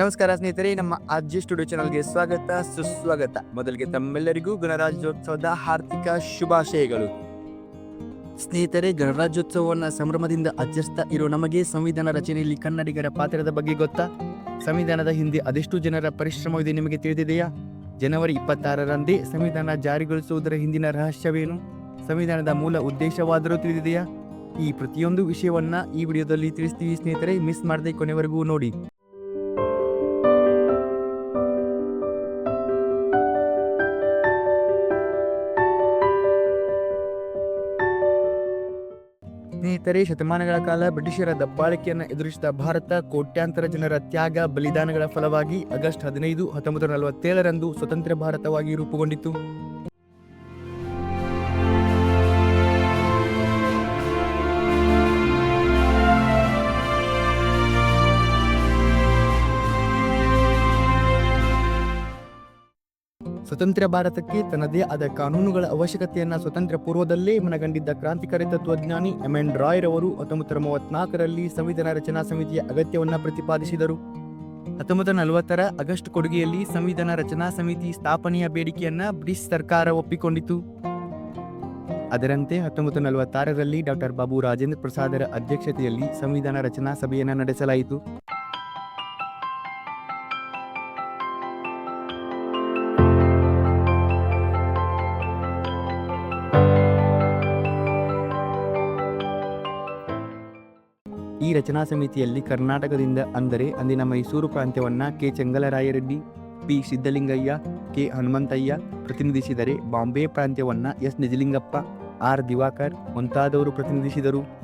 ನಮಸ್ಕಾರ ಸ್ನೇಹಿತರೆ, ನಮ್ಮ ಅಜ್ಜಿ ಸ್ಟುಡಿಯೋ ಚಾನಲ್ಗೆ ಸ್ವಾಗತ, ಸುಸ್ವಾಗತ. ಮೊದಲಿಗೆ ತಮ್ಮೆಲ್ಲರಿಗೂ ಗಣರಾಜ್ಯೋತ್ಸವದ ಹಾರ್ದಿಕ ಶುಭಾಶಯಗಳು. ಸ್ನೇಹಿತರೆ, ಗಣರಾಜ್ಯೋತ್ಸವವನ್ನು ಸಂಭ್ರಮದಿಂದ ಆಚರಿಸ್ತಾ ಇರೋ ನಮಗೆ ಸಂವಿಧಾನ ರಚನೆಯಲ್ಲಿ ಕನ್ನಡಿಗರ ಪಾತ್ರದ ಬಗ್ಗೆ ಗೊತ್ತಾ? ಸಂವಿಧಾನದ ಹಿಂದೆ ಅದೆಷ್ಟು ಜನರ ಪರಿಶ್ರಮವಿದೆ ನಿಮಗೆ ತಿಳಿದಿದೆಯಾ? ಜನವರಿ ಇಪ್ಪತ್ತಾರರಂದೇ ಸಂವಿಧಾನ ಜಾರಿಗೊಳಿಸುವುದರ ಹಿಂದಿನ ರಹಸ್ಯವೇನು? ಸಂವಿಧಾನದ ಮೂಲ ಉದ್ದೇಶವಾದರೂ ತಿಳಿದಿದೆಯಾ? ಈ ಪ್ರತಿಯೊಂದು ವಿಷಯವನ್ನ ಈ ವಿಡಿಯೋದಲ್ಲಿ ತಿಳಿಸ್ತೀವಿ ಸ್ನೇಹಿತರೆ, ಮಿಸ್ ಮಾಡದೆ ಕೊನೆವರೆಗೂ ನೋಡಿ. ಸ್ನೇಹಿತರೆ, ಶತಮಾನಗಳ ಕಾಲ ಬ್ರಿಟಿಷರ ದಬ್ಬಾಳಿಕೆಯನ್ನು ಎದುರಿಸಿದ ಭಾರತ ಕೋಟ್ಯಾಂತರ ಜನರ ತ್ಯಾಗ, ಬಲಿದಾನಗಳ ಫಲವಾಗಿ ಆಗಸ್ಟ್ ಹದಿನೈದು, ಹತ್ತೊಂಬತ್ತು ನಲವತ್ತೇಳರಂದು ಸ್ವತಂತ್ರ ಭಾರತವಾಗಿ ರೂಪುಗೊಂಡಿತು. ಸ್ವತಂತ್ರ ಭಾರತಕ್ಕೆ ತನ್ನದೇ ಆದ ಕಾನೂನುಗಳ ಅವಶ್ಯಕತೆಯನ್ನ ಸ್ವತಂತ್ರ ಪೂರ್ವದಲ್ಲೇ ಮನಗಂಡಿದ್ದ ಕ್ರಾಂತಿಕಾರಿ ತತ್ವಜ್ಞಾನಿ ಎಂ ಎನ್ ರಾಯ್ ರವರು ಹತ್ತೊಂಬತ್ತರ ಮೂವತ್ನಾಲ್ಕರಲ್ಲಿ ಸಂವಿಧಾನ ರಚನಾ ಸಮಿತಿಯ ಅಗತ್ಯವನ್ನ ಪ್ರತಿಪಾದಿಸಿದರು. ಹತ್ತೊಂಬತ್ತು ನಲವತ್ತರ ಆಗಸ್ಟ್ ಕೊಡುಗೆಯಲ್ಲಿ ಸಂವಿಧಾನ ರಚನಾ ಸಮಿತಿ ಸ್ಥಾಪನೆಯ ಬೇಡಿಕೆಯನ್ನ ಬ್ರಿಟಿಷ್ ಸರ್ಕಾರ ಒಪ್ಪಿಕೊಂಡಿತು. ಅದರಂತೆ ಹತ್ತೊಂಬತ್ತು ನಲವತ್ತಾರರಲ್ಲಿ ಡಾಕ್ಟರ್ ಬಾಬು ರಾಜೇಂದ್ರ ಪ್ರಸಾದರ ಅಧ್ಯಕ್ಷತೆಯಲ್ಲಿ ಸಂವಿಧಾನ ರಚನಾ ಸಭೆಯನ್ನ ನಡೆಸಲಾಯಿತು. ರಚನಾ ಸಮಿತಿಯಲ್ಲಿ ಕರ್ನಾಟಕದಿಂದ ಅಂದರೆ ಅಂದಿನ Mysuru ಪ್ರಾಂತ್ಯವನ್ನು K. Chengalaraya Reddy, P. Siddalingaiah K. Hanumanthaiah ಪ್ರತಿನಿಧಿಸಿದರೆ Bombay ಪ್ರಾಂತ್ಯವನ್ನು ಎಸ್. ನಿಜಲಿಂಗಪ್ಪ, ಆರ್. ದಿವಾಕರ್ ಮುಂತಾದವರು ಪ್ರತಿನಿಧಿಸಿದರು.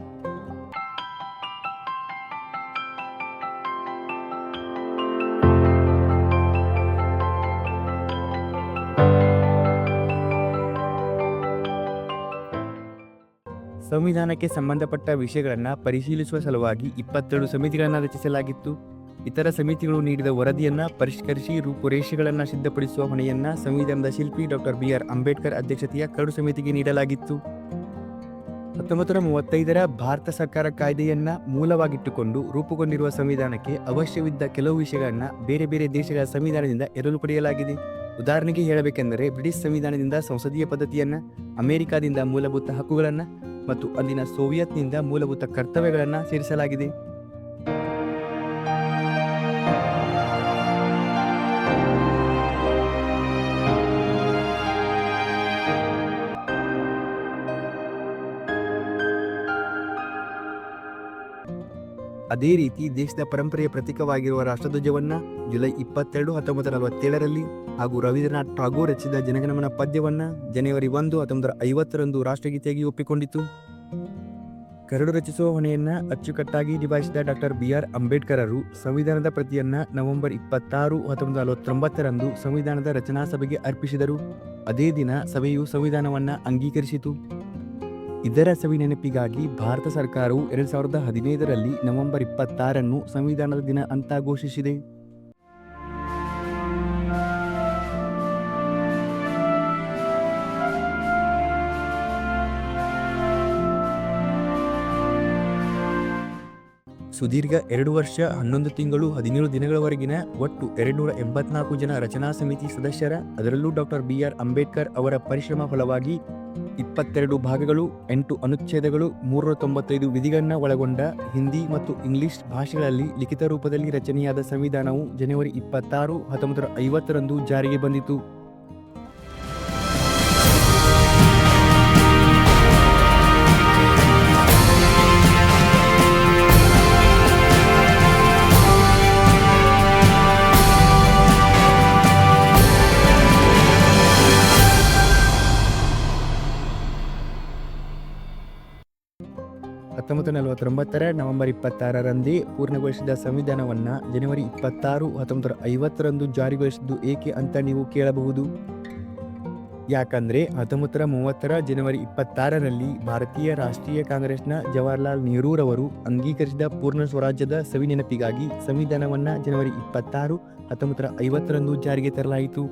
ಸಂವಿಧಾನಕ್ಕೆ ಸಂಬಂಧಪಟ್ಟ ವಿಷಯಗಳನ್ನು ಪರಿಶೀಲಿಸುವ ಸಲುವಾಗಿ ಇಪ್ಪತ್ತೆರಡು ಸಮಿತಿಗಳನ್ನು ರಚಿಸಲಾಗಿತ್ತು. ಇತರ ಸಮಿತಿಗಳು ನೀಡಿದ ವರದಿಯನ್ನು ಪರಿಷ್ಕರಿಸಿ ರೂಪುರೇಷೆಗಳನ್ನು ಸಿದ್ಧಪಡಿಸುವ ಹೊಣೆಯನ್ನು ಸಂವಿಧಾನದ ಶಿಲ್ಪಿ ಡಾಕ್ಟರ್ ಬಿ ಆರ್ ಅಂಬೇಡ್ಕರ್ ಅಧ್ಯಕ್ಷತೆಯ ಕರಡು ಸಮಿತಿಗೆ ನೀಡಲಾಗಿತ್ತು. ಹತ್ತೊಂಬತ್ತು ನೂರ ಮೂವತ್ತೈದರ ಭಾರತ ಸರ್ಕಾರ ಕಾಯ್ದೆಯನ್ನು ಮೂಲವಾಗಿಟ್ಟುಕೊಂಡು ರೂಪುಗೊಂಡಿರುವ ಸಂವಿಧಾನಕ್ಕೆ ಅವಶ್ಯವಿದ್ದ ಕೆಲವು ವಿಷಯಗಳನ್ನು ಬೇರೆ ಬೇರೆ ದೇಶಗಳ ಸಂವಿಧಾನದಿಂದ ಎರಲು ಪಡೆಯಲಾಗಿದೆ. ಉದಾಹರಣೆಗೆ ಹೇಳಬೇಕೆಂದರೆ ಬ್ರಿಟಿಷ್ ಸಂವಿಧಾನದಿಂದ ಸಂಸದೀಯ ಪದ್ಧತಿಯನ್ನು, ಅಮೆರಿಕಾದಿಂದ ಮೂಲಭೂತ ಹಕ್ಕುಗಳನ್ನ ಮತ್ತು ಅಲ್ಲಿನ ಸೋವಿಯತ್ನಿಂದ ಮೂಲಭೂತ ಕರ್ತವ್ಯಗಳನ್ನು ಸೇರಿಸಲಾಗಿದೆ. ಅದೇ ರೀತಿ ದೇಶದ ಪರಂಪರೆಯ ಪ್ರತೀಕವಾಗಿರುವ ರಾಷ್ಟ್ರಧ್ವಜವನ್ನ ಜುಲೈ ಇಪ್ಪತ್ತೆರಡು ಹತ್ತೊಂಬತ್ತು ನಲವತ್ತೇಳರಲ್ಲಿ ಹಾಗೂ ರವೀಂದ್ರನಾಥ್ ಟಾಗೋರ್ ರಚಿಸಿದ ಜನಗಣಮನ ಪದ್ಯವನ್ನ ಜನವರಿ ಒಂದು ಹತ್ತೊಂಬತ್ತು ಐವತ್ತರಂದು ರಾಷ್ಟ್ರಗೀತೆಯಾಗಿ ಒಪ್ಪಿಕೊಂಡಿತು. ಕರಡು ರಚಿಸುವ ಹೊಣೆಯನ್ನ ಅಚ್ಚುಕಟ್ಟಾಗಿ ನಿಭಾಯಿಸಿದ ಡಾಕ್ಟರ್ ಬಿ ಆರ್ ಅಂಬೇಡ್ಕರರು ಸಂವಿಧಾನದ ಪ್ರತಿಯನ್ನ ನವೆಂಬರ್ ಇಪ್ಪತ್ತಾರು ಹತ್ತೊಂಬತ್ತು ನಲವತ್ತೊಂಬತ್ತರಂದು ಸಂವಿಧಾನದ ರಚನಾ ಸಭೆಗೆ ಅರ್ಪಿಸಿದರು. ಅದೇ ದಿನ ಸಭೆಯು ಸಂವಿಧಾನವನ್ನ ಅಂಗೀಕರಿಸಿತು. ಇದರ ಸವಿ ನೆನಪಿಗಾಗಿ ಭಾರತ ಸರ್ಕಾರವು ಎರಡು ಸಾವಿರದ ಹದಿನೈದರಲ್ಲಿ ನವೆಂಬರ್ ಇಪ್ಪತ್ತಾರನ್ನು ಸಂವಿಧಾನದ ದಿನ ಅಂತ ಘೋಷಿಸಿದೆ. ಸುದೀರ್ಘ ಎರಡು ವರ್ಷ, ಹನ್ನೊಂದು ತಿಂಗಳು, ಹದಿನೇಳು ದಿನಗಳವರೆಗಿನ ಒಟ್ಟು ಎರಡುನೂರ ಎಂಬತ್ನಾಲ್ಕು ಜನ ರಚನಾ ಸಮಿತಿ ಸದಸ್ಯರ, ಅದರಲ್ಲೂ ಡಾಕ್ಟರ್ ಬಿ ಆರ್ ಅಂಬೇಡ್ಕರ್ ಅವರ ಪರಿಶ್ರಮ ಫಲವಾಗಿ ಇಪ್ಪತ್ತೆರಡು ಭಾಗಗಳು, ಎಂಟು ಅನುಚ್ಛೇದಗಳು ಮೂರ್ನೂರ ತೊಂಬತ್ತೈದು ವಿಧಿಗಳನ್ನ ಒಳಗೊಂಡ ಹಿಂದಿ ಮತ್ತು ಇಂಗ್ಲಿಷ್ ಭಾಷೆಗಳಲ್ಲಿ ಲಿಖಿತ ರೂಪದಲ್ಲಿ ರಚನೆಯಾದ ಸಂವಿಧಾನವು ಜನವರಿ ಇಪ್ಪತ್ತಾರು ಹತ್ತೊಂಬತ್ತು ಐವತ್ತರಂದು ಜಾರಿಗೆ ಬಂದಿತು. ಹತ್ತೊಂಬತ್ತು ನಲವತ್ತೊಂಬತ್ತರ ನವೆಂಬರ್ ಇಪ್ಪತ್ತಾರರಂದೇ ಪೂರ್ಣಗೊಳಿಸಿದ ಸಂವಿಧಾನವನ್ನು ಜನವರಿ ಇಪ್ಪತ್ತಾರು ಹತ್ತೊಂಬತ್ತು ಐವತ್ತರಂದು ಜಾರಿಗೊಳಿಸಿದ್ದು ಏಕೆ ಅಂತ ನೀವು ಕೇಳಬಹುದು. ಯಾಕಂದರೆ ಹತ್ತೊಂಬತ್ತರ ಮೂವತ್ತರ ಜನವರಿ ಇಪ್ಪತ್ತಾರರಲ್ಲಿ ಭಾರತೀಯ ರಾಷ್ಟ್ರೀಯ ಕಾಂಗ್ರೆಸ್ನ ಜವಾಹರ್ಲಾಲ್ ನೆಹರೂರವರು ಅಂಗೀಕರಿಸಿದ ಪೂರ್ಣ ಸ್ವರಾಜ್ಯದ ಸವಿ ನೆನಪಿಗಾಗಿ ಸಂವಿಧಾನವನ್ನ ಜನವರಿ ಇಪ್ಪತ್ತಾರು ಹತ್ತೊಂಬತ್ತರ ಐವತ್ತರಂದು ಜಾರಿಗೆ ತರಲಾಯಿತು.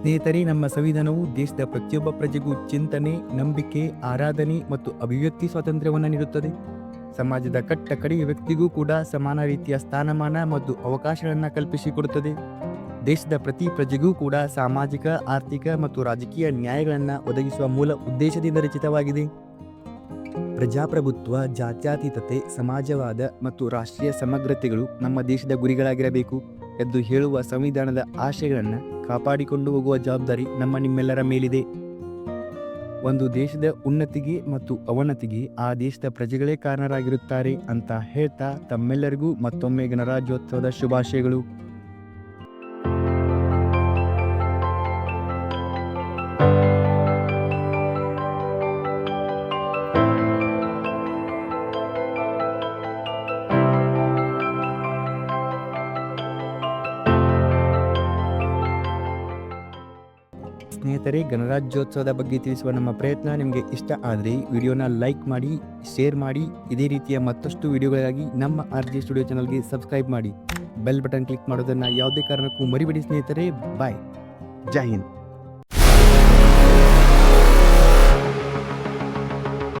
ಸ್ನೇಹಿತರೆ, ನಮ್ಮ ಸಂವಿಧಾನವು ದೇಶದ ಪ್ರತಿಯೊಬ್ಬ ಪ್ರಜೆಗೂ ಚಿಂತನೆ, ನಂಬಿಕೆ, ಆರಾಧನೆ ಮತ್ತು ಅಭಿವ್ಯಕ್ತಿ ಸ್ವಾತಂತ್ರ್ಯವನ್ನು ನೀಡುತ್ತದೆ. ಸಮಾಜದ ಕಟ್ಟ ಕಡೆಯ ವ್ಯಕ್ತಿಗೂ ಕೂಡ ಸಮಾನ ರೀತಿಯ ಸ್ಥಾನಮಾನ ಮತ್ತು ಅವಕಾಶಗಳನ್ನು ಕಲ್ಪಿಸಿಕೊಡುತ್ತದೆ. ದೇಶದ ಪ್ರತಿ ಪ್ರಜೆಗೂ ಕೂಡ ಸಾಮಾಜಿಕ, ಆರ್ಥಿಕ ಮತ್ತು ರಾಜಕೀಯ ನ್ಯಾಯಗಳನ್ನು ಒದಗಿಸುವ ಮೂಲ ಉದ್ದೇಶದಿಂದ ರಚಿತವಾಗಿದೆ. ಪ್ರಜಾಪ್ರಭುತ್ವ, ಜಾತ್ಯಾತೀತತೆ, ಸಮಾಜವಾದ ಮತ್ತು ರಾಷ್ಟ್ರೀಯ ಸಮಗ್ರತೆಗಳು ನಮ್ಮ ದೇಶದ ಗುರಿಗಳಾಗಿರಬೇಕು. ಎಂದು ಹೇಳುವ ಸಂವಿಧಾನದ ಆಶಯಗಳನ್ನು ಕಾಪಾಡಿಕೊಂಡು ಹೋಗುವ ಜವಾಬ್ದಾರಿ ನಮ್ಮ ನಿಮ್ಮೆಲ್ಲರ ಮೇಲಿದೆ. ಒಂದು ದೇಶದ ಉನ್ನತಿಗೆ ಮತ್ತು ಅವನತಿಗೆ ಆ ದೇಶದ ಪ್ರಜೆಗಳೇ ಕಾರಣರಾಗಿರುತ್ತಾರೆ ಅಂತ ಹೇಳ್ತಾ ತಮ್ಮೆಲ್ಲರಿಗೂ ಮತ್ತೊಮ್ಮೆ ಗಣರಾಜ್ಯೋತ್ಸವದ ಶುಭಾಶಯಗಳು. ಸ್ನೇಹಿತರೆ, ಗಣರಾಜ್ಯೋತ್ಸವದ ಬಗ್ಗೆ ತಿಳಿಸುವ ನಮ್ಮ ಪ್ರಯತ್ನ ನಿಮಗೆ ಇಷ್ಟ ಆದರೆ ವಿಡಿಯೋನ ಲೈಕ್ ಮಾಡಿ, ಶೇರ್ ಮಾಡಿ, ಇದೇ ರೀತಿಯ ಮತ್ತಷ್ಟು ವಿಡಿಯೋಗಳಿಗಾಗಿ ನಮ್ಮ ಆರ್ ಜಿ ಸ್ಟುಡಿಯೋ ಚಾನಲ್ಗೆ ಸಬ್ಸ್ಕ್ರೈಬ್ ಮಾಡಿ. ಬೆಲ್ ಬಟನ್ ಕ್ಲಿಕ್ ಮಾಡೋದನ್ನು ಯಾವುದೇ ಕಾರಣಕ್ಕೂ ಮರಿಬೇಡಿ ಸ್ನೇಹಿತರೆ. ಬಾಯ್. ಜೈ ಹಿಂದ್.